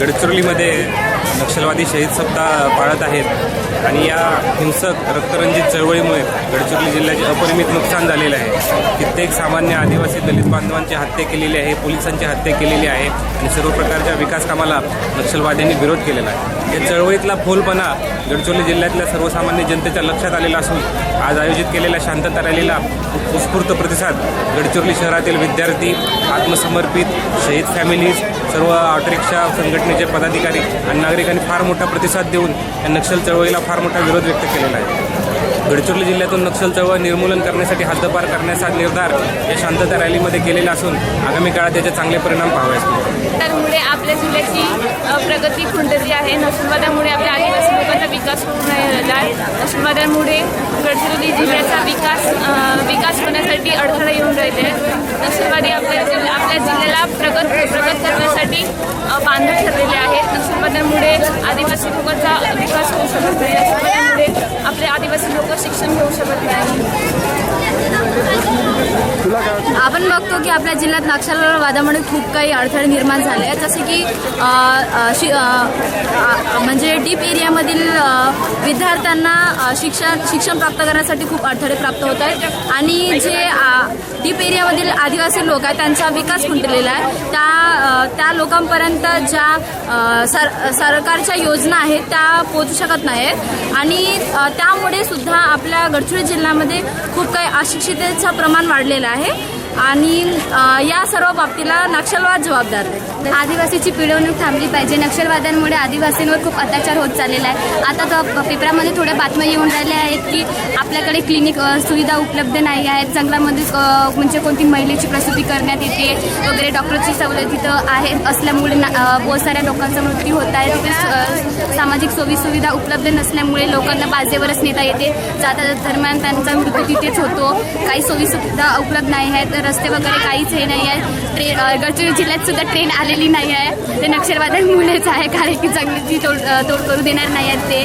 गडचिरोलीमध्ये नक्षलवादी शहीद सप्ताह पाळत आहेत आणि या हिंसक रक्तरंजित चळवळीमुळे गडचिरोली जिल्ह्याचे अपरिमित नुकसान झालेलं आहे. कित्येक सामान्य आदिवासी दलित बांधवांची हत्या केलेली आहे पोलिसांची हत्या केलेली आहे आणि सर्व प्रकारच्या विकास कामाला नक्षलवाद्यांनी विरोध केलेला आहे. या चळवळीतला फोलपणा गडचिरोली जिल्ह्यातल्या सर्वसामान्य जनतेच्या लक्षात आलेला असून आज आयोजित केलेल्या शांतता रॅलीला उत्स्फूर्त प्रतिसाद गडचिरोली शहरातील विद्यार्थी आत्मसमर्पित शहीद फॅमिलीज सर्व ऑटोरिक्षा संघटनेचे पदाधिकारी आणि नागरिकांनी फार मोठा प्रतिसाद देऊन या नक्षल चळवळीला फार मोठा विरोध व्यक्त केलेला आहे. गडचिरोली जिल्ह्यातून नक्षल चळवळ निर्मूलन करण्यासाठी हद्दपार करण्याचा निर्धार या शांतता रॅलीमध्ये केलेला असून आगामी काळात त्याचे चांगले परिणाम पाहावयास मिळतील त्यामुळे आपल्या जिल्ह्याची प्रगती खुंटली आहे. नक्षलवादामुळे आपल्या आदिवासी लोकांचा विकास होऊन राहिलेला आहे. नक्षलवादामुळे गडचिरोली जिल्ह्याचा विकास विकास होण्यासाठी अडथळा येऊन राहिले आहेत. नक्षलवादी आपल्या आपल्या जिल्ह्याला प्रगत प्रगत करण्यासाठी बांधत ठरले आहेत आदिवासी लोकांचा विकास होऊ शकत नाही. नक्षलवादामुळे आपले आदिवासी लोक शिक्षण घेऊ शकत नाही. आपण बघतो की आपल्या जिल्ह्यात नक्षलवादामुळे खूप काही अडथळे निर्माण झाले आहेत. जसे की शि म्हणजे डीप एरियामधील विद्यार्थ्यांना शिक्षण शिक्षण प्राप्त करण्यासाठी खूप अडथळे प्राप्त होत आहेत. आणि जे डीप एरियामधील आदिवासी लोक आहेत त्यांचा विकास खुंटलेला आहे. त्या त्या लोकांपर्यंत ज्या सर सरकारच्या योजना आहेत त्या पोचू शकत नाहीत. आणि त्यामुळे सुद्धा आपल्या गडचिरोली जिल्ह्यामध्ये खूप काही अशिक्षितेचं प्रमाण वाढलेलं आहे. आणि या सर्व बाबतीला नक्षलवाद जबाबदार आहे. आदिवासीची पिळवणूक थांबली पाहिजे. नक्षलवाद्यांमुळे आदिवासींवर खूप अत्याचार होत चाललेला आहे. आता तर पेपरामध्ये थोड्या बातम्या येऊन राहिल्या आहेत की आपल्याकडे क्लिनिक सुविधा उपलब्ध नाही आहेत. जंगलामध्ये म्हणजे कोणती महिलेची प्रसूती करण्यात येते वगैरे डॉक्टरची सवलत तिथं आहे असल्यामुळे ना- बहुत साऱ्या लोकांचा मृत्यू होत आहे. तिथे सामाजिक सोयी सुविधा उपलब्ध नसल्यामुळे लोकांना बाजेवरच नेता येते. जाता दरम्यान त्यांचा मृत्यू तिथेच होतो. काही सोयी सुविधा उपलब्ध नाही आहेत. रस्ते वगैरे काहीच हे नाही आहे. ट्रेन गडचिरोली जिल्ह्यात सुद्धा ट्रेन आलेली नाही आहे. ते नक्षलवादक मुलेच आहे कारण की जंगलीची तोड तोड करू देणार नाही आहेत ते.